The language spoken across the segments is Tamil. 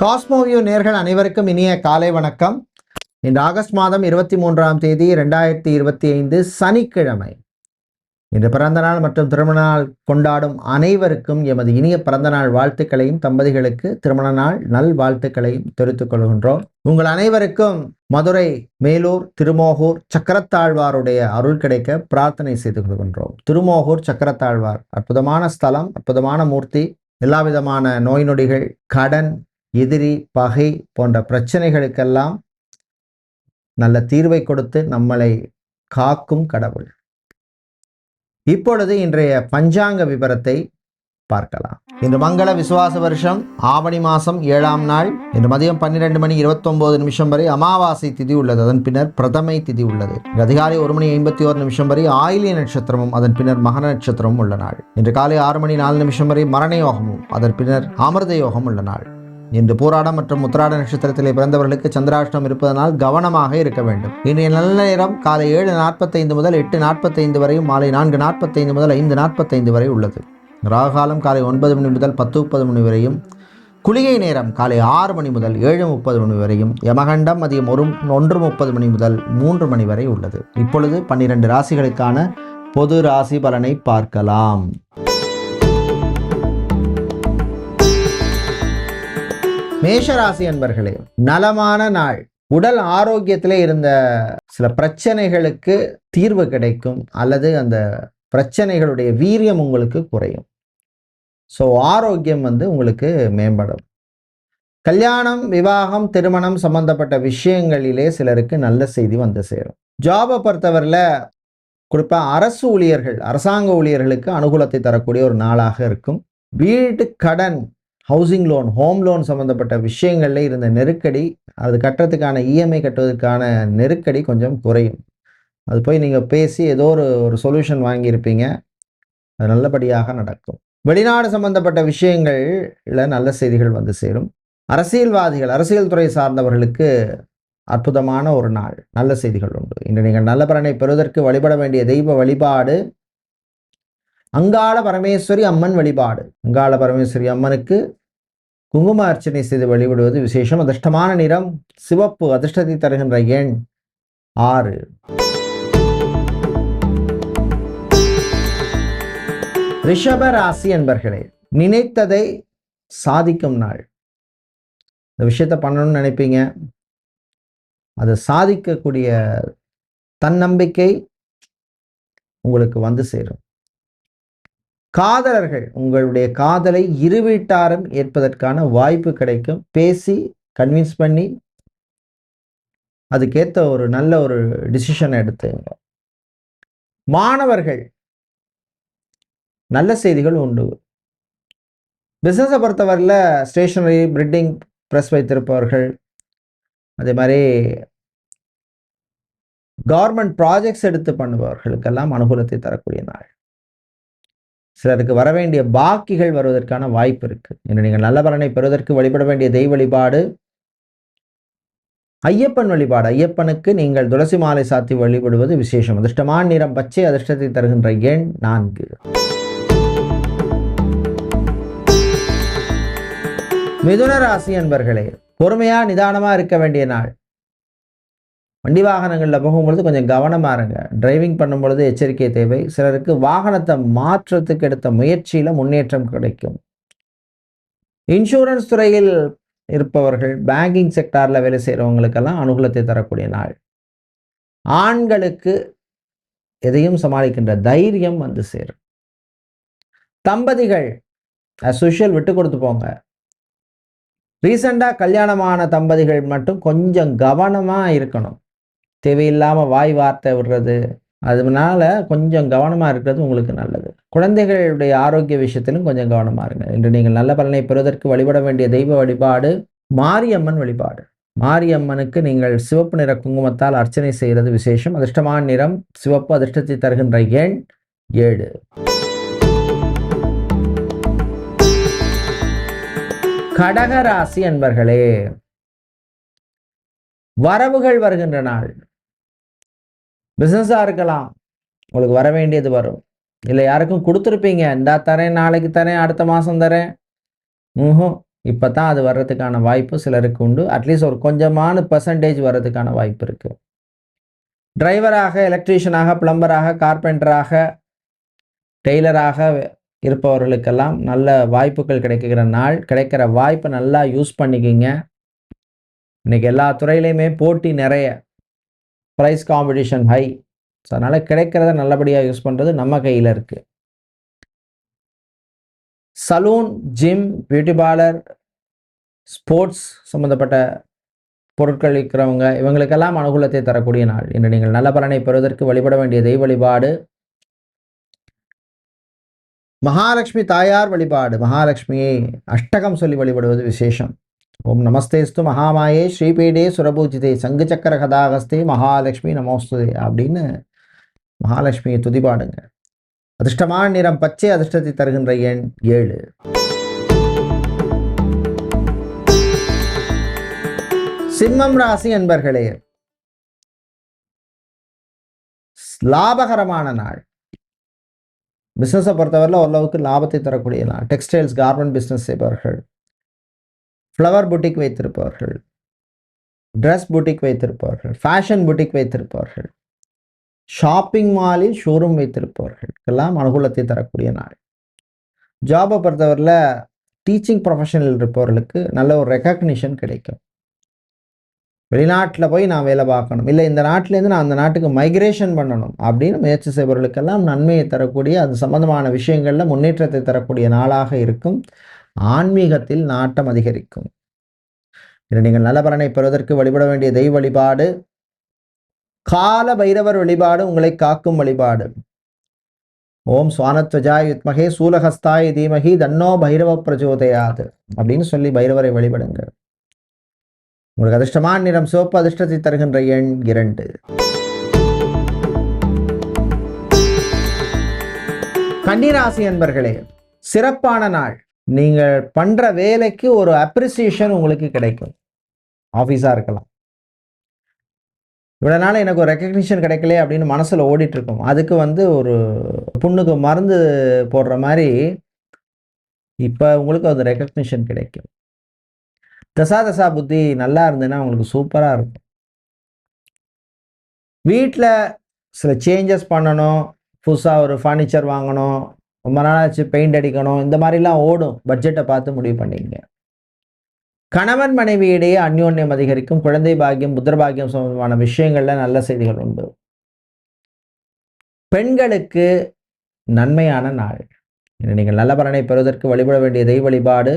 காஸ்மோவியோ நேர்கள் அனைவருக்கும் இனிய காலை வணக்கம். இன்று ஆகஸ்ட் மாதம் இருபத்தி மூன்றாம் தேதி ரெண்டாயிரத்தி இருபத்தி ஐந்து சனிக்கிழமை. இன்று பிறந்த நாள் மற்றும் திருமண நாள் கொண்டாடும் அனைவருக்கும் எமது இனிய பிறந்த நாள் வாழ்த்துக்களையும் தம்பதிகளுக்கு திருமண நாள் நல் வாழ்த்துக்களையும் தெரிவித்துக் கொள்கின்றோம். உங்கள் அனைவருக்கும் மதுரை மேலூர் திருமோகூர் சக்கரத்தாழ்வாருடைய அருள் கிடைக்க பிரார்த்தனை செய்து கொள்கின்றோம். திருமோகூர் சக்கரத்தாழ்வார் அற்புதமான ஸ்தலம் அற்புதமான மூர்த்தி எல்லா விதமான நோய் நொடிகள் கடன் எதிரி பகை போன்ற பிரச்சனைகளுக்கெல்லாம் நல்ல தீர்வை கொடுத்து நம்மளை காக்கும் கடவுள். இப்பொழுது இன்றைய பஞ்சாங்க விபரத்தை பார்க்கலாம். இன்று மங்கள விசுவாச வருஷம் ஆவணி மாதம் ஏழாம் நாள். இன்று மதியம் பன்னிரெண்டு மணி இருபத்தொன்பது நிமிஷம் வரை அமாவாசை திதி உள்ளது. அதன் பின்னர் பிரதமை திதி உள்ளது. இன்று அதிகாலை ஒரு மணி ஐம்பத்தி ஓரு நிமிஷம் வரை ஆயிலிய நட்சத்திரமும் அதன் பின்னர் மகன நட்சத்திரமும் உள்ள நாள். இன்று காலை ஆறு மணி நாலு நிமிஷம் வரை மரண யோகமும் அதன் பின்னர் அமிர்த யோகம் உள்ள நாள். இன்று பூராடம் மற்றும் உத்திராட நட்சத்திரத்திலே பிறந்தவர்களுக்கு சந்திராஷ்டம் இருப்பதனால் கவனமாக இருக்க வேண்டும். இன்றைய நல்ல நேரம் காலை ஏழு நாற்பத்தைந்து முதல் எட்டு நாற்பத்தைந்து வரையும் மாலை நான்கு நாற்பத்தைந்து முதல் ஐந்து நாற்பத்தைந்து வரை உள்ளது. ராகாலம் காலை ஒன்பது மணி முதல் பத்து முப்பது மணி வரையும் குளிகை நேரம் காலை ஆறு மணி முதல் ஏழு முப்பது மணி வரையும் யமகண்டம் மதியம் ஒரு ஒன்று முப்பது மணி முதல் மூன்று மணி வரை உள்ளது. இப்பொழுது பன்னிரண்டு ராசிகளுக்கான பொது ராசி பலனை பார்க்கலாம். மேஷராசி அன்பர்களே நலமான நாள். உடல் ஆரோக்கியத்திலே இருந்த சில பிரச்சனைகளுக்கு தீர்வு கிடைக்கும் அல்லது அந்த பிரச்சனைகளுடைய வீரியம் உங்களுக்கு குறையும். ஸோ ஆரோக்கியம் வந்து உங்களுக்கு மேம்படும். கல்யாணம் விவாகம் திருமணம் சம்பந்தப்பட்ட விஷயங்களிலே சிலருக்கு நல்ல செய்தி வந்து சேரும். ஜாபை பொறுத்தவரையில் குறிப்பாக அரசு ஊழியர்கள் அரசாங்க ஊழியர்களுக்கு அனுகூலத்தை தரக்கூடிய ஒரு நாளாக இருக்கும். வீட்டு கடன் ஹவுசிங் லோன் ஹோம் லோன் சம்மந்தப்பட்ட விஷயங்களில் இருந்த நெருக்கடி அது கட்டுறதுக்கான இஎம்ஐ கட்டுவதற்கான நெருக்கடி கொஞ்சம் குறையும். அது போய் நீங்கள் பேசி ஏதோ ஒரு ஒரு சொல்யூஷன் வாங்கியிருப்பீங்க. அது நல்லபடியாக நடக்கும். வெளிநாடு சம்பந்தப்பட்ட விஷயங்களில் நல்ல செய்திகள் வந்து சேரும். அரசியல்வாதிகள் அரசியல் துறை சார்ந்தவர்களுக்கு அற்புதமான ஒரு நாள். நல்ல செய்திகள் உண்டு. இன்று நீங்கள் நல்ல பலனை பெறுவதற்கு வழிபட வேண்டிய தெய்வ வழிபாடு அங்காள பரமேஸ்வரி அம்மன் வழிபாடு. அங்காள பரமேஸ்வரி அம்மனுக்கு குங்கும அர்ச்சனை செய்து வழிபடுவது விசேஷம். அதிர்ஷ்டமான நிறம் சிவப்பு அதிர்ஷ்டத்தை தருகின்ற எண் ஆறு. ரிஷப ராசி என்பர்களே நினைத்ததை சாதிக்கும் நாள். இந்த விஷயத்த பண்ணணும்னு நினைப்பீங்க. அதை சாதிக்கக்கூடிய தன்னம்பிக்கை உங்களுக்கு வந்து சேரும். காதலர்கள் உங்களுடைய காதலை இரு வீட்டாரும் ஏற்பதற்கான வாய்ப்பு கிடைக்கும். பேசி கன்வின்ஸ் பண்ணி அதுக்கேற்ற ஒரு நல்ல ஒரு டிசிஷனை எடுத்துங்க. மாணவர்கள் நல்ல செய்திகள் உண்டு. பிஸ்னஸை பொறுத்தவரையில் ஸ்டேஷனரி பிரிட்டிங் ப்ரெஸ் வைத்திருப்பவர்கள் அதே மாதிரி கவர்மெண்ட் ப்ராஜெக்ட்ஸ் எடுத்து பண்ணுபவர்களுக்கெல்லாம் அனுகூலத்தை தரக்கூடிய நாள். சிலருக்கு வர வேண்டிய பாக்கிகள் வருவதற்கான வாய்ப்பு இருக்கு. இன்று நீங்கள் நல்ல பலனை பெறுவதற்கு வழிபட வேண்டிய தெய்வ வழிபாடு ஐயப்பன் வழிபாடு. ஐயப்பனுக்கு நீங்கள் துளசி மாலை சாத்தி வழிபடுவது விசேஷம். அதிர்ஷ்டமான நிறம் பச்சை அதிர்ஷ்டத்தை தருகின்ற எண் நான்கு. மிதுன ராசி அன்பர்களே பொறுமையா நிதானமா இருக்க வேண்டிய நாள். வண்டி வாகனங்களில் போகும்பொழுது கொஞ்சம் கவனமாக இருங்க. டிரைவிங் பண்ணும்பொழுது எச்சரிக்கை தேவை. சிலருக்கு வாகனத்தை மாற்றத்துக்கு எடுத்த முயற்சியில் முன்னேற்றம் கிடைக்கும். இன்சூரன்ஸ் துறையில் இருப்பவர்கள் பேங்கிங் செக்டாரில் வேலை செய்கிறவங்களுக்கெல்லாம் அனுகூலத்தை தரக்கூடிய நாள். ஆண்களுக்கு எதையும் சமாளிக்கின்ற தைரியம் வந்து சேரும். தம்பதிகள் அசோஷியல் விட்டு கொடுத்து போங்க. ரீசெண்டாக கல்யாணமான தம்பதிகள் மட்டும் கொஞ்சம் கவனமாக இருக்கணும். தேவையில்லாமல் வாய் வார்த்தை விடுறது. அதனால கொஞ்சம் கவனமாக இருக்கிறது உங்களுக்கு நல்லது. குழந்தைகளுடைய ஆரோக்கிய விஷயத்திலும் கொஞ்சம் கவனமாக இருங்க. இன்று நீங்கள் நல்ல பலனை பெறுவதற்கு வழிபட வேண்டிய தெய்வ வழிபாடு மாரியம்மன் வழிபாடு. மாரியம்மனுக்கு நீங்கள் சிவப்பு நிற குங்குமத்தால் அர்ச்சனை செய்கிறது விசேஷம். அதிர்ஷ்டமான நிறம் சிவப்பு அதிர்ஷ்டத்தை தருகின்ற எண் ஏழு. கடகராசி அன்பர்களே வரவுகள் வருகின்ற நாள். பிஸ்னஸாக இருக்கலாம். உங்களுக்கு வர வேண்டியது வரும். இல்லை யாருக்கும் கொடுத்துருப்பீங்க. இந்தா தரேன் நாளைக்கு தரேன் அடுத்த மாதம் தரேன். ம் இப்போ தான் அது வர்றதுக்கான வாய்ப்பு சிலருக்கு உண்டு. அட்லீஸ்ட் ஒரு கொஞ்சமான பர்சன்டேஜ் வர்றதுக்கான வாய்ப்பு இருக்குது டிரைவராக எலக்ட்ரீஷியனாக பிளம்பராக கார்பெண்டராக டெய்லராக இருப்பவர்களுக்கெல்லாம் நல்ல வாய்ப்புகள் கிடைக்கிற நாள் கிடைக்கிற வாய்ப்பை நல்லா யூஸ் பண்ணிக்கிங்க. இன்றைக்கி எல்லா துறையிலையுமே போட்டி நிறைய. ப்ரைஸ் காம்படிஷன் ஹை ஸோ அதனால் கிடைக்கிறத நல்லபடியாக யூஸ் பண்ணுறது நம்ம கையில் இருக்குது salon gym beauty parlour sports சம்மந்தப்பட்ட பொருட்கள் விற்கிறவங்க இவங்களுக்கெல்லாம் அனுகூலத்தை தரக்கூடிய நாள். இன்று நீங்கள் நல்ல பலனை பெறுவதற்கு வழிபட வேண்டிய தெய்வ வழிபாடு. மகாலட்சுமி தாயார் வழிபாடு. மகாலட்சுமியை அஷ்டகம் சொல்லி வழிபடுவது விசேஷம். ஓம் நமஸ்தேஸ்து மகாமாயே ஸ்ரீபீடே சுரபூஜிதே சங்கு சக்கர கதாகஸ்தே மகாலட்சுமி நமோஸ்துதே அப்படின்னு மகாலட்சுமியை துதிபாடுங்க அதிர்ஷ்டமான நிறம் பச்சை அதிர்ஷ்டத்தை தருகின்ற எண் ஏழு. சிம்மம் ராசி என்பர்களே லாபகரமான நாள். பிஸ்னஸை பொறுத்தவரையில் ஓரளவுக்கு லாபத்தை தரக்கூடிய நாள். டெக்ஸ்டைல்ஸ் கார்மெண்ட் பிஸ்னஸ் செய்பவர்கள் ஃப்ளவர் புட்டிக் வைத்திருப்பவர்கள் ட்ரெஸ் புட்டிக் வைத்திருப்பவர்கள் ஃபேஷன் புட்டிக் வைத்திருப்பவர்கள் ஷாப்பிங் மாலில் ஷோரூம் வைத்திருப்பவர்களுக்கெல்லாம் அனுகூலத்தை தரக்கூடிய நாள். ஜாபை பொறுத்தவரையில் டீச்சிங் ப்ரொஃபஷனில் இருப்பவர்களுக்கு நல்ல ஒரு ரெக்கக்னிஷன் கிடைக்கும். வெளிநாட்டில் போய் நான் வேலை பார்க்கணும். இல்லை இந்த நாட்டிலேருந்து நான் அந்த நாட்டுக்கு மைக்ரேஷன் பண்ணணும் அப்படின்னு முயற்சி செய்பவர்களுக்கெல்லாம் நன்மையை தரக்கூடிய அது சம்மந்தமான விஷயங்களில் முன்னேற்றத்தை தரக்கூடிய நாளாக இருக்கும். ஆன்மீகத்தில் நாட்டம் அதிகரிக்கும். இதை நீங்கள் நல்ல பலனை பெறுவதற்கு வழிபட வேண்டிய தெய்வ வழிபாடு கால பைரவர் வழிபாடு உங்களை காக்கும் வழிபாடு. ஓம் சுவானத்வஜாய் யுத்மகே சூலகஸ்தாய் தீமகி தன்னோ பைரவ பிரஜோதயாது அப்படின்னு சொல்லி பைரவரை வழிபடுங்கள். உங்களுக்கு அதிர்ஷ்டமான நிறம் சிவப்பு அதிர்ஷ்டத்தை தருகின்ற எண் இரண்டு. கன்னிராசி என்பர்களே சிறப்பான நாள். நீங்கள் பண்ணுற வேலைக்கு ஒரு அப்ரிசியேஷன் உங்களுக்கு கிடைக்கும். ஆஃபீஸாக இருக்கலாம். இவ்வளோ நாள் எனக்கு ஒரு ரெக்கக்னிஷன் கிடைக்கல அப்படின்னு மனசில் ஓடிட்டுருக்கோம். அதுக்கு வந்து ஒரு புண்ணுக்கு மருந்து போடுற மாதிரி இப்போ உங்களுக்கு அந்த ரெக்கக்னிஷன் கிடைக்கும். தசா தசா புத்தி நல்லா இருந்ததுன்னா உங்களுக்கு சூப்பராக இருக்கும். வீட்டில் சில சேஞ்சஸ் பண்ணணும். புதுசாக ஒரு ஃபர்னிச்சர் வாங்கணும். ரொம்ப நாளாச்சு பெயிண்ட் அடிக்கணும் இந்த மாதிரிலாம் ஓடும். பட்ஜெட்டை பார்த்து முடிவு பண்ணிங்க கணவன் மனைவியிடையே அந்யோன்யம் அதிகரிக்கும். குழந்தை பாக்கியம் புத்திரபாகியம் சம்பந்தமான விஷயங்கள்ல நல்ல செய்திகள் உண்டு. பெண்களுக்கு நன்மையான நாள். நீங்கள் நல்ல பலனை பெறுவதற்கு வழிபட வேண்டிய தெய்வ வழிபாடு.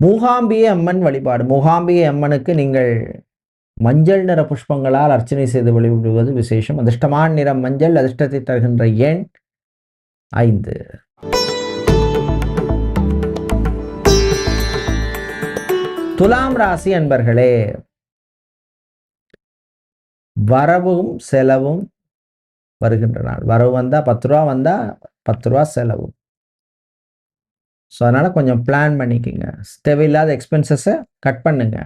மூகாம்பிய அம்மன் வழிபாடு. மூகாம்பிய அம்மனுக்கு நீங்கள் மஞ்சள் நிற புஷ்பங்களால் அர்ச்சனை செய்து வழிபடுவது விசேஷம். அதிர்ஷ்டமான நிறம் மஞ்சள் அதிர்ஷ்டத்தை தருகின்ற எண். ஐந்து. துலாம் ராசி அன்பர்களே வரவும் செலவும் வருகின்ற நாள். வரவு வந்தால் பத்து ரூபா வந்தால் பத்து ரூபா செலவு ஸோ அதனால் கொஞ்சம் பிளான் பண்ணிக்கோங்க. தேவையில்லாத எக்ஸ்பென்சஸை கட் பண்ணுங்க.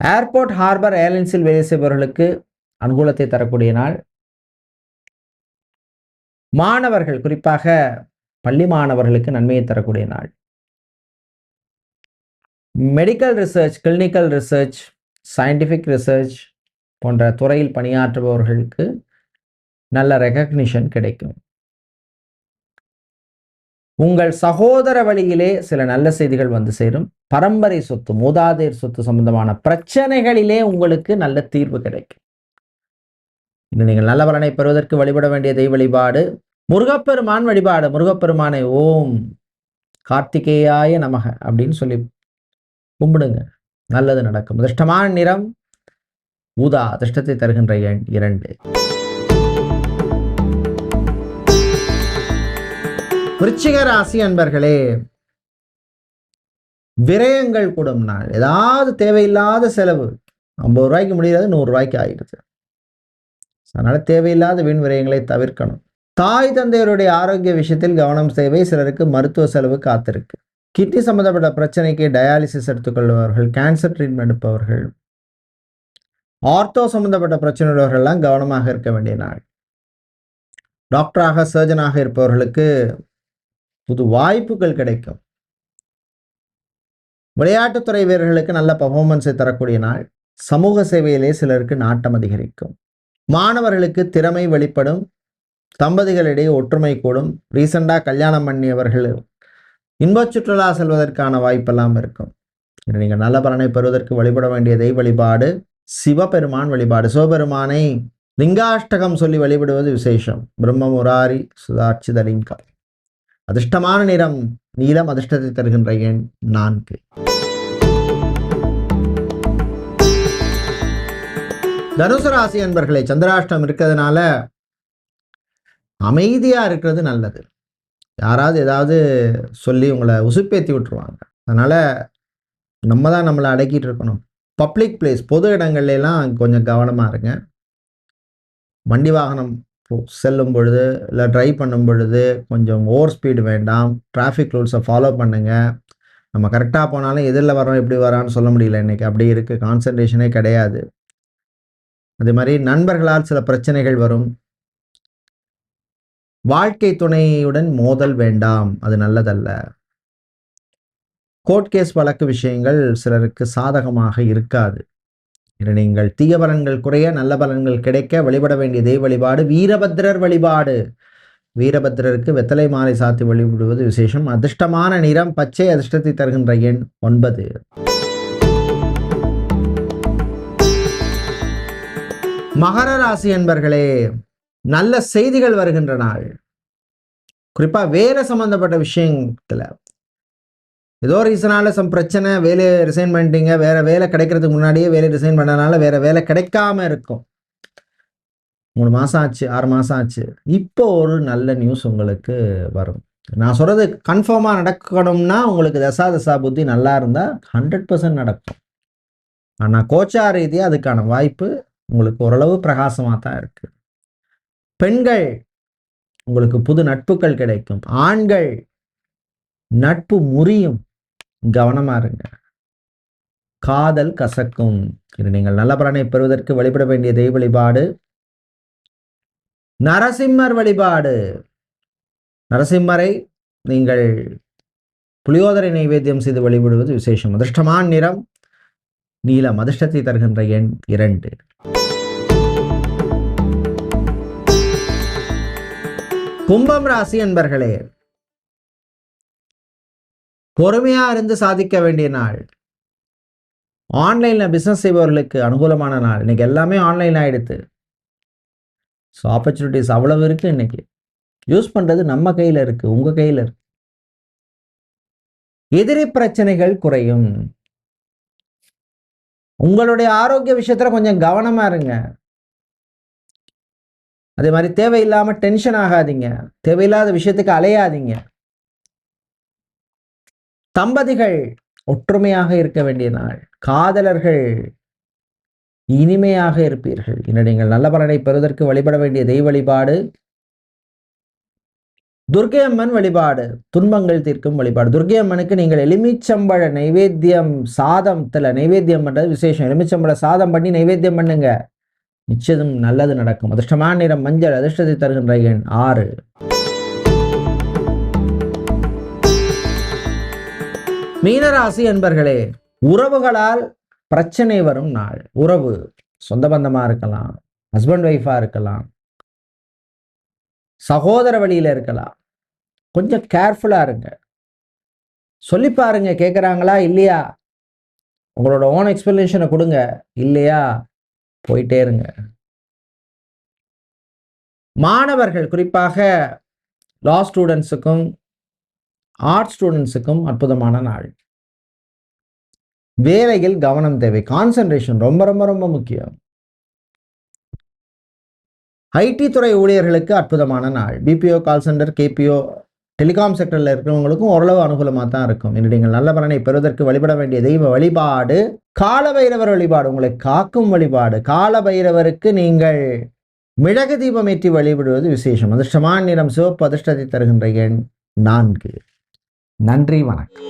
ஏர்போர்ட் ஹார்பர் ஏர்லைன்ஸில் வேலை செய்பவர்களுக்கு அனுகூலத்தை தரக்கூடிய நாள். மாணவர்கள் குறிப்பாக பள்ளி மாணவர்களுக்கு நன்மையை தரக்கூடிய நாள். Medical research clinical research scientific research போன்ற துறையில் பணியாற்றுபவர்களுக்கு நல்ல ரெகக்னிஷன் கிடைக்கும். உங்கள் சகோதர வழியிலே சில நல்ல செய்திகள் வந்து சேரும். பரம்பரை சொத்து மூதாதையர் சொத்து சம்பந்தமான பிரச்சனைகளிலே உங்களுக்கு நல்ல தீர்வு கிடைக்கும். இன்று நீங்கள் நல்ல பலனை பெறுவதற்கு வழிபட வேண்டிய தெய்வ வழிபாடு முருகப்பெருமான் வழிபாடு. முருகப்பெருமானை ஓம் கார்த்திகேயாய நமக அப்படின்னு சொல்லி கும்பிடுங்க. நல்லது நடக்கும். அதிர்ஷ்டமான நிறம் ஊதா அதிர்ஷ்டத்தை தருகின்ற எண் இரண்டு. விருச்சிக ராசி அன்பர்களே விரயங்கள் கூடும் நாள். ஏதாவது தேவையில்லாத செலவு. ஐம்பது ரூபாய்க்கு முடியாது நூறு ரூபாய்க்கு ஆயிடுது. அதனால தேவையில்லாத வீண் விரயங்களை தவிர்க்கணும். தாய் தந்தையருடைய ஆரோக்கிய விஷயத்தில் கவனம் தேவை. சிலருக்கு மருத்துவ செலவு காத்திருக்கு. கிட்னி சம்மந்தப்பட்ட பிரச்சனைக்கு டயாலிசிஸ் எடுத்துக்கொள்பவர்கள் கேன்சர் ட்ரீட்மெண்ட் எடுப்பவர்கள் ஆர்த்தோ சம்மந்தப்பட்ட பிரச்சனை உள்ளவர்கள்லாம் கவனமாக இருக்க வேண்டிய நாள். டாக்டராக சர்ஜனாக இருப்பவர்களுக்கு புது வாய்ப்புகள் கிடைக்கும். விளையாட்டுத்துறை வீரர்களுக்கு நல்ல பர்ஃபார்மன்ஸை தரக்கூடிய நாள். சமூக சேவையிலே சிலருக்கு நாட்டம் அதிகரிக்கும். மாணவர்களுக்கு திறமை வெளிப்படும் தம்பதிகளிடையே ஒற்றுமை கூடும் ரீசெண்டாக கல்யாணம் பண்ணியவர்கள் இன்பச் சுற்றுலா செல்வதற்கான வாய்ப்பெல்லாம் இருக்கும். நீங்கள் நல்ல பலனை பெறுவதற்கு வழிபட வேண்டிய தெய்வ வழிபாடு சிவபெருமான் வழிபாடு. சிவபெருமானை லிங்காஷ்டகம் சொல்லி வழிபடுவது விசேஷம். பிரம்ம முராரி சுதார்ச்சித லிங்கம் அதிர்ஷ்டமான நிறம் நீலம் அதிர்ஷ்டத்தை தருகின்ற எண் நான்கு. தனுசு ராசி அன்பர்களே சந்திராஷ்டம் இருக்கிறதுனால அமைதியாக இருக்கிறது நல்லது. யாராவது ஏதாவது சொல்லி உங்களை உசுப்பேற்றி விட்டுருவாங்க. அதனால் நம்ம தான் நம்மளை அடக்கிட்டு இருக்கணும். பப்ளிக் பிளேஸ் பொது இடங்கள்லாம் கொஞ்சம் கவனமாக இருங்க. வண்டி வாகனம் போ- செல்லும் பொழுது இல்லை ட்ரைவ் பண்ணும் பொழுது கொஞ்சம் ஓவர் ஸ்பீடு வேண்டாம். டிராஃபிக் ரூல்ஸை ஃபாலோ பண்ணுங்கள் நம்ம கரெக்டாக போனாலும் எதிரில் வரோம் எப்படி வரான்னு சொல்ல முடியல இன்றைக்கி அப்படி இருக்குது கான்சன்ட்ரேஷனே கிடையாது. அதே மாதிரி நண்பர்களால் சில பிரச்சனைகள் வரும். வாழ்க்கை துணையுடன் மோதல் வேண்டாம் அது நல்லதல்ல. கோர்ட் கேஸ் வழக்கு விஷயங்கள் சிலருக்கு சாதகமாக இருக்காது. நீங்கள் தீய பலன்கள் குறைய நல்ல பலன்கள் கிடைக்க வழிபட வேண்டிய தெய்வ வழிபாடு வீரபத்திரர் வழிபாடு. வீரபத்திரருக்கு வெத்தலை மாலை சாத்தி வழிபடுவது விசேஷம். அதிர்ஷ்டமான நிறம் பச்சை அதிர்ஷ்டத்தை தருகின்ற எண் ஒன்பது. மகர ராசி என்பர்களே நல்ல செய்திகள் வருகின்ற நாள் குறிப்பா வேலை சம்பந்தப்பட்ட விஷயத்துல ஏதோ ரீசனால சம் பிரச்சனை வேலையை ரிசைன் பண்ணிட்டீங்க வேற வேலை கிடைக்கிறதுக்கு முன்னாடியே வேலை ரிசைன் பண்ணனால வேற வேலை கிடைக்காம இருக்கும். மூணு மாசம் ஆச்சு ஆறு மாசம் ஆச்சு. இப்போ ஒரு நல்ல நியூஸ் உங்களுக்கு வரும். நான் சொல்றது கன்ஃபார்மாக நடக்கணும்னா உங்களுக்கு தசா தசா புத்தி நல்லா இருந்தா ஹண்ட்ரட் பர்சன்ட் நடக்கும். ஆனால் கோச்சா ரீதியாக அதுக்கான வாய்ப்பு உங்களுக்கு ஓரளவு பிரகாசமாக தான் இருக்கு. பெண்கள் உங்களுக்கு புது நட்புகள் கிடைக்கும். ஆண்கள் நட்பு முறியும். கவனமா இருங்க. காதல் கசக்கும். இது நீங்கள் நல்ல பலனை பெறுவதற்கு வழிபட வேண்டிய தெய்வ வழிபாடு. நரசிம்மர் வழிபாடு. நரசிம்மரை நீங்கள் புளியோதரை நைவேத்தியம் செய்து வழிபடுவது விசேஷம். அதிர்ஷ்டமான நிறம். நீலம் அதிர்ஷ்டத்தை தருகின்ற எண் இரண்டு. கும்பம் ராசி என்பர்களே பொறுமையா இருந்து சாதிக்க வேண்டிய நாள். ஆன்லைன்ல பிசினஸ் செய்பவர்களுக்கு அனுகூலமான நாள். இன்னைக்கு எல்லாமே ஆன்லைன் ஆயிடுத்து. ஸோ ஆப்பர்ச்சுனிட்டிஸ் அவ்வளவு இருக்கு இன்னைக்கு. யூஸ் பண்றது நம்ம கையில இருக்கு உங்க கையில இருக்கு. எதிரி பிரச்சனைகள் குறையும். உங்களுடைய ஆரோக்கிய விஷயத்துல கொஞ்சம் கவனமா இருங்க. அதே மாதிரி தேவையில்லாம டென்ஷன் ஆகாதீங்க. தேவையில்லாத விஷயத்துக்கு அலையாதீங்க. தம்பதிகள் ஒற்றுமையாக இருக்க வேண்டிய நாள். காதலர்கள் இனிமையாக இருப்பீர்கள். என்ன நீங்கள் நல்ல பலனை பெறுவதற்கு வழிபட வேண்டிய தெய்வ வழிபாடு துர்க்கை அம்மன் வழிபாடு துன்பங்கள் தீர்க்கும் வழிபாடு. துர்க்கை அம்மனுக்கு நீங்கள் எலுமிச்சம்பழ நைவேத்தியம் சாதத்தில் நைவேத்தியம் பண்ணுறது விசேஷம். எலுமிச்சம்பழ சாதம் பண்ணி நைவேத்தியம் பண்ணுங்க. நிச்சயம் நல்லது நடக்கும். அதிர்ஷ்டமான நிறம் மஞ்சள் அதிர்ஷ்டத்தை தருகின்ற எண் ஆறு. மீனராசி என்பர்களே உறவுகளால் பிரச்சனை வரும் நாள். உறவு சொந்த பந்தமா இருக்கலாம் ஹஸ்பண்ட் ஒய்ஃபாக இருக்கலாம் சகோதர வழியில் இருக்கலாம். கொஞ்சம் கேர்ஃபுல்லாக இருங்க. சொல்லி பாருங்க கேட்குறாங்களா இல்லையா? உங்களோட ஓன் எக்ஸ்பிளனேஷனை கொடுங்க. இல்லையா? போயிட்டே இருங்க. மாணவர்கள் குறிப்பாக லா ஸ்டூடெண்ட்ஸுக்கும் ஆர்ட் ஸ்டூடெண்ட்ஸுக்கும் அற்புதமான நாள். வேலையில் கவனம் தேவை. கான்சென்ட்ரேஷன் ரொம்ப ரொம்ப ரொம்ப முக்கியம். ஐடி துறை ஊழியர்களுக்கு அற்புதமான நாள். BPO call centre KPO telecom செக்டரில் இருக்கிறவங்களுக்கும் ஓரளவு அனுகூலமாக தான் இருக்கும். இன்று நீங்கள் நல்ல பலனை பெறுவதற்கு வழிபட வேண்டிய தெய்வ வழிபாடு கால பைரவர் வழிபாடு உங்களை காக்கும் வழிபாடு. கால பைரவருக்கு நீங்கள் மிளகு தீபம் ஏற்றி வழிபடுவது விசேஷம். அதிர்ஷ்டமான நிறம் சிவப்பு அதிர்ஷ்டத்தை தருகின்ற எண் நான்கு. நன்றி வணக்கம்.